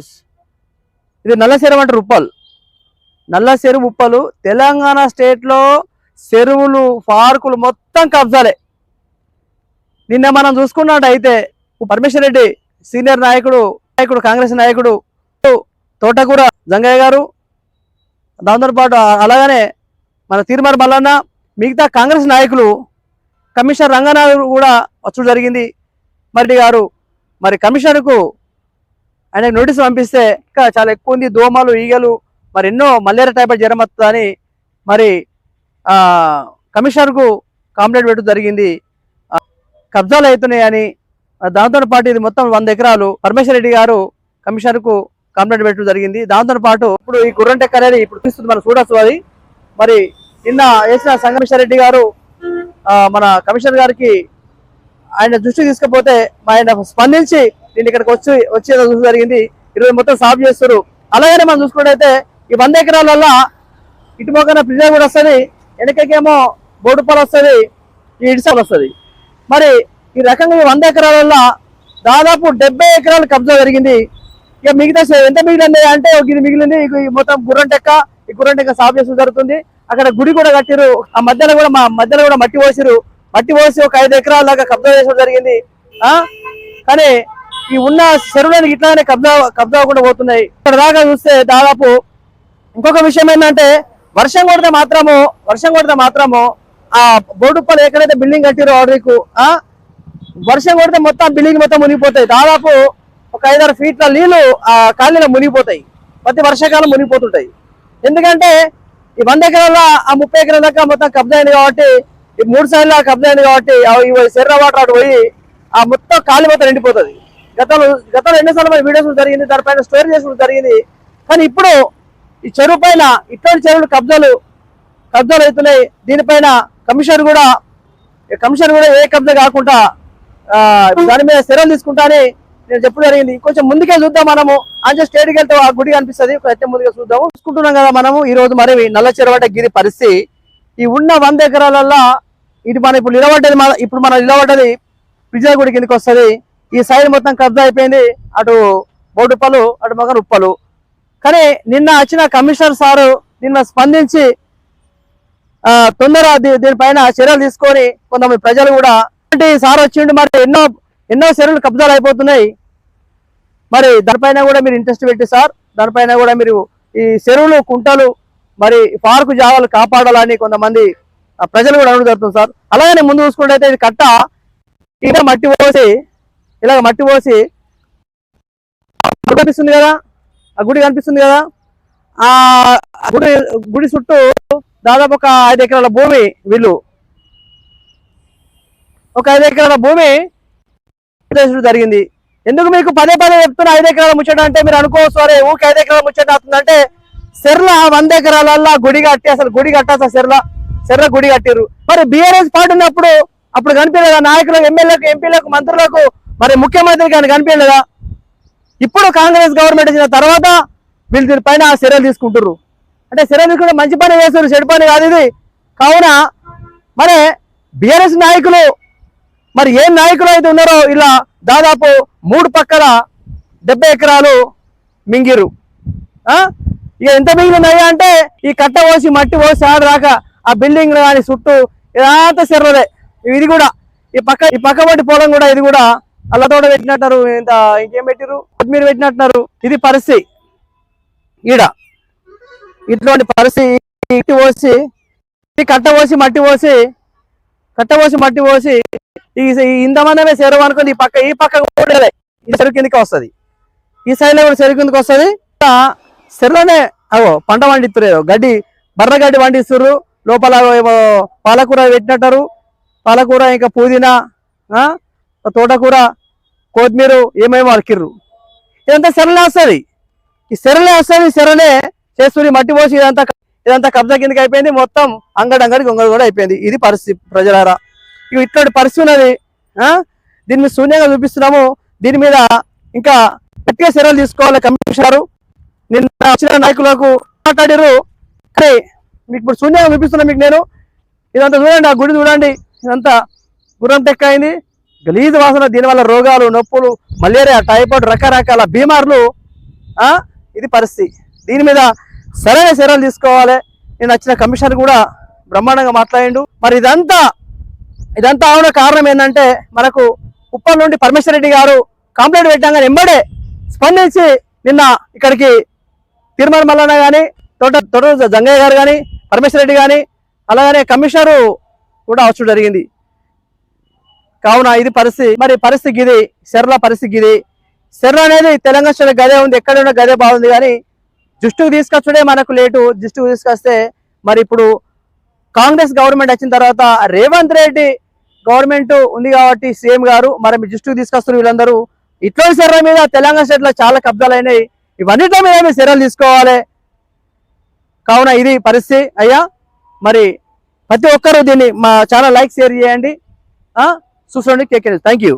News ఇది నల్ల చెరువు అంటే ఉప్పల్. నల్ల చెరువు ఉప్పలు తెలంగాణ స్టేట్లో చెరువులు పార్కులు మొత్తం కబ్జాలే. నిన్న మనం చూసుకున్నట్టయితే పరమేశ్వర్ రెడ్డి సీనియర్ నాయకుడు నాయకుడు కాంగ్రెస్ నాయకుడు తోటకూర జంగయ్య గారు. దాంతో పాటు అలాగనే మన తీర్మార్ మల్లన్న మిగతా కాంగ్రెస్ నాయకులు కమిషనర్ రంగనాథ్ కూడా వచ్చడం జరిగింది. మరి గారు మరి కమిషనర్కు ఆయన నోటీస్ పంపిస్తే ఇంకా చాలా ఎక్కువ ఉంది. దోమలు ఈగలు మరి ఎన్నో మలేరియా టైప్ జ్వరం వస్తుందని మరి కమిషనర్కు కంప్లైంట్ పెట్టడం జరిగింది. కబ్జాలు అవుతున్నాయని దాంతో పాటు ఇది మొత్తం వంద ఎకరాలు పరమేశ్వర రెడ్డి గారు కమిషనర్కు కంప్లైంట్ పెట్టడం జరిగింది. దాంతో పాటు ఇప్పుడు ఈ గుర్రంటెక్క అనేది ఇప్పుడు చూస్తుంది మనం చూడొచ్చు అది మరి నిన్న వేసిన సంగమేశ్వర రెడ్డి గారు మన కమిషనర్ గారికి ఆయన దృష్టికి తీసుకపోతే ఆయన స్పందించి నేను ఇక్కడికి వచ్చి వచ్చేదో చూసి జరిగింది. ఈరోజు మొత్తం సాఫ్ చేస్తారు అలాగనే మనం చూసుకున్నట్టయితే ఈ వంద ఎకరాల ఇటు మొక్కన ప్రిజర్ కూడా వస్తుంది వెనకకేమో బోడుపాలు వస్తుంది ఈ ఇడిసాలు వస్తుంది. మరి ఈ రకంగా ఈ వంద ఎకరాలల్ల దాదాపు డెబ్బై ఎకరాలు కబ్జా జరిగింది. ఇక మిగతా ఎంత మిగిలింది అంటే ఇది మిగిలింది ఈ మొత్తం గుర్రంటెక్క ఈ గుర్రంటెక్క సాఫ్ చేస్తూ జరుగుతుంది. అక్కడ గుడి కూడా కట్టిరు ఆ మధ్యలో కూడా మా మధ్యలో కూడా మట్టి పోసిరు. మట్టి పోసి ఒక ఐదు ఎకరాల దాకా కబ్జా చేసడం జరిగింది. ఆ? కానీ ఈ ఉన్న చెరువులను ఇట్లానే కబ్జా కబ్జా కూడా పోతున్నాయి. ఇక్కడ దాకా చూస్తే దాదాపు ఇంకొక విషయం ఏంటంటే వర్షం కొడితే మాత్రము వర్షం కొడితే మాత్రము ఆ బోర్డుప్పలు ఎక్కడైతే బిల్డింగ్ కట్టిరో ఆర్డర్కు ఆ వర్షం కొడితే మొత్తం బిల్డింగ్ మొత్తం మునిగిపోతాయి. దాదాపు ఒక ఐదారు ఫీట్ల నీళ్ళు ఆ కాలనీలో మునిగిపోతాయి. ప్రతి వర్షాకాలం మునిగిపోతుంటాయి. ఎందుకంటే ఈ వంద ఎకరాల ఆ ముప్పై ఎకరాల దాకా మొత్తం కబ్జా అయింది కాబట్టి ఈ మూడు సైడ్ల కబ్జా అయింది కాబట్టి శరీర వాటర్ అటు పోయి ఆ మొత్తం కాలి మొత్తం ఎండిపోతుంది గతంలో గతంలో ఎన్నిసార్లు మన వీడియోస్ జరిగింది దానిపైన స్టోరీ చేసుకుంటూ జరిగింది. కానీ ఇప్పుడు ఈ చెరువు పైన ఇటువంటి చెరువులు కబ్జాలు కబ్జాలు అవుతున్నాయి. దీనిపైన కమిషనర్ కూడా కమిషన్ కమిషనర్ కూడా ఏ కబ్జా కాకుండా దాని మీద చర్యలు తీసుకుంటానని నేను చెప్పడం జరిగింది. కొంచెం ముందుకే చూద్దాం మనము. అంచే స్టేట్కి వెళ్తే ఆ గుడి కనిపిస్తుంది. కొంచెం ముందుగా చూద్దాము. చూసుకుంటున్నాం కదా మనము ఈ రోజు మరి నల్ల చెరువట గిరి పరిస్థితి. ఈ ఉన్న వంద ఎకరాలల్లో ఇది మనం ఇప్పుడు నిలబడ్డది మన ఇప్పుడు మనం నిలబడ్డది విజయగుడి కిందకి వస్తుంది. ఈ సైడ్ మొత్తం కబ్జా అయిపోయింది. అటు బోటుప్పలు అటు మగన్ ఉప్పలు. కానీ నిన్న వచ్చిన కమిషనర్ సారు నిన్న స్పందించి తొందర దీనిపైన చర్యలు తీసుకొని కొంతమంది ప్రజలు కూడా అంటే ఈ సార్ వచ్చిండు మరి ఎన్నో ఎన్నో చర్యలు కబ్జాలు అయిపోతున్నాయి. మరి దానిపైన కూడా మీరు ఇంట్రెస్ట్ పెట్టి సార్ దానిపైన కూడా మీరు ఈ చెరువులు కుంటలు మరి పార్కు జాగాలు కాపాడాలని కొంతమంది ప్రజలు కూడా అడుగుతారు జరుగుతుంది సార్. అలాగే ముందు చూసుకుంటే ఇది కట్ట ఇలా మట్టి పోసి ఇలాగ మట్టి పోసి కనిపిస్తుంది కదా? ఆ గుడి కనిపిస్తుంది కదా? ఆ గుడి గుడి చుట్టూ దాదాపు ఒక ఐదు ఎకరాల భూమి వీళ్ళు. ఒక ఐదు ఎకరాల భూమి జరిగింది. ఎందుకు మీకు పదే పదే చెప్తున్న ఐదు ఎకరాల ముచ్చట అంటే మీరు అనుకోవచ్చు అరే ఊకి ఐదు ఎకరాల ముచ్చట అవుతుందంటే సెర్ల వంద ఎకరాలల్లా గుడి కట్టి అసలు గుడి కట్టాల్సిన సెర్ల సెర్ల గుడి కట్టిరు మరి బీఆర్ఎస్ పార్టీ ఉన్నప్పుడు అప్పుడు కనిపించలేదు? నాయకులకు ఎమ్మెల్యేలకు ఎంపీలకు మంత్రులకు మరి ముఖ్యమంత్రికి ఆయన కనిపించలేదా? ఇప్పుడు కాంగ్రెస్ గవర్నమెంట్ వచ్చిన తర్వాత వీళ్ళు దీనిపైన చర్యలు తీసుకుంటారు అంటే చర్యలు తీసుకుంటే మంచి పని చేస్తారు చెడు పని కాదు ఇది. కావున మరి బీఆర్ఎస్ నాయకులు మరి ఏ నాయకులు అయితే ఉన్నారో ఇలా దాదాపు మూడు పక్కల డెబ్బై ఎకరాలు మింగిరు ఇక ఎంత మిగిలినాయి అంటే ఈ కట్ట పోసి మట్టి పోసి ఆడరాక ఆ బిల్డింగ్ కానీ చుట్టూ ఇదంతా చెర్రలే. ఇది కూడా ఈ పక్క ఈ పక్కబడి పొలం కూడా ఇది కూడా అల్లతోట పెట్టినట్టారు ఇంత ఇంకేం పెట్టిరు కొత్తిమీర పెట్టినట్టున్నారు. ఇది పరిస్థితి ఈడ. ఇటువంటి పరిస్థితి ఇటు పోసి కట్ట పోసి మట్టి పోసి కట్ట పోసి మట్టి పోసి ఈ ఇంతమందమే చెరువు అనుకుని ఈ పక్క ఈ పక్క కూడా ఈ చెరువు కిందకి వస్తుంది. ఈ సైడ్లో కూడా చెరువు కిందకి వస్తుంది. చెరువులోనే అవో పంట పండిస్తున్నారు గడ్డి బర్ర గడ్డి పండిస్తున్నారు లోపల పాలకూర పెట్టినట్టారు పాలకూర ఇంకా పుదీనా ఆ, తోటకూర కొత్తిమీర ఏమేమి అరికిర్రు ఇదంతా సెరలే వస్తుంది. ఈ సెరలే వస్తుంది సెరలే చేసుకుని మట్టి పోసి ఇదంతా ఇదంతా కబ్జా కిందకి అయిపోయింది. మొత్తం అంగడి అంగడి గొంగడి కూడా అయిపోయింది. ఇది పరిస్థితి ప్రజలారా. ఇక ఇట్లాంటి పరిస్థితి ఉన్నది ఆ? దీని మీద శూన్యంగా చూపిస్తున్నాము. దీని మీద ఇంకా గట్టిగా చర్యలు తీసుకోవాలి కమిషనర్ నిన్న వచ్చిన నాయకులకు మాట్లాడారు కానీ మీకు ఇప్పుడు శూన్యంగా చూపిస్తున్నా మీకు నేను. ఇదంతా చూడండి ఆ గుడి చూడండి. ఇదంతా గుర్రం టెక్క అయింది. గలీజు వాసన దీనివల్ల రోగాలు నొప్పులు మలేరియా టైఫాయిడ్ రకరకాల బీమార్లు ఇది పరిస్థితి. దీని మీద సరైన చర్యలు తీసుకోవాలి. నేను వచ్చిన కమిషనర్ కూడా బ్రహ్మాండంగా మాట్లాడిండు. మరి ఇదంతా ఇదంతా అవున కారణం ఏంటంటే మనకు ఉప్పల్ నుండి పరమేశ్వర రెడ్డి గారు కంప్లైంట్ పెట్టాం ఎంబడే స్పందించి నిన్న ఇక్కడికి తిరుమల మల్లన్న కానీ తోట తోట జంగయ్య గారు కానీ పరమేశ్వర రెడ్డి కానీ అలాగనే కమిషనరు కూడా అవసరం జరిగింది. కావున ఇది పరిస్థితి. మరి పరిస్థితి ఇది. సెర్ల పరిస్థితి ఇది. సెర్ర అనేది తెలంగాణ స్టేట్ గదే ఉంది. ఎక్కడ ఉన్న గదే బాగుంది కానీ దృష్టికి తీసుకొచ్చుడే మనకు లేటు. దృష్టికి తీసుకొస్తే మరి ఇప్పుడు కాంగ్రెస్ గవర్నమెంట్ వచ్చిన తర్వాత రేవంత్ రెడ్డి గవర్నమెంట్ ఉంది కాబట్టి సీఎం గారు మరి మీ దృష్టికి తీసుకొస్తున్నారు వీళ్ళందరూ. ఇట్లాంటి సెర్ర మీద తెలంగాణ స్టేట్లో చాలా కబ్జాలు అయినాయి. ఇవన్నిటి మీద మీ చర్యలు తీసుకోవాలి. కావున ఇది పరిస్థితి. అయ్యా మరి ప్రతి ఒక్కరూ దీన్ని మా ఛానల్ లైక్ షేర్ చేయండి. చూసుకోండి కేకే థ్యాంక్ యూ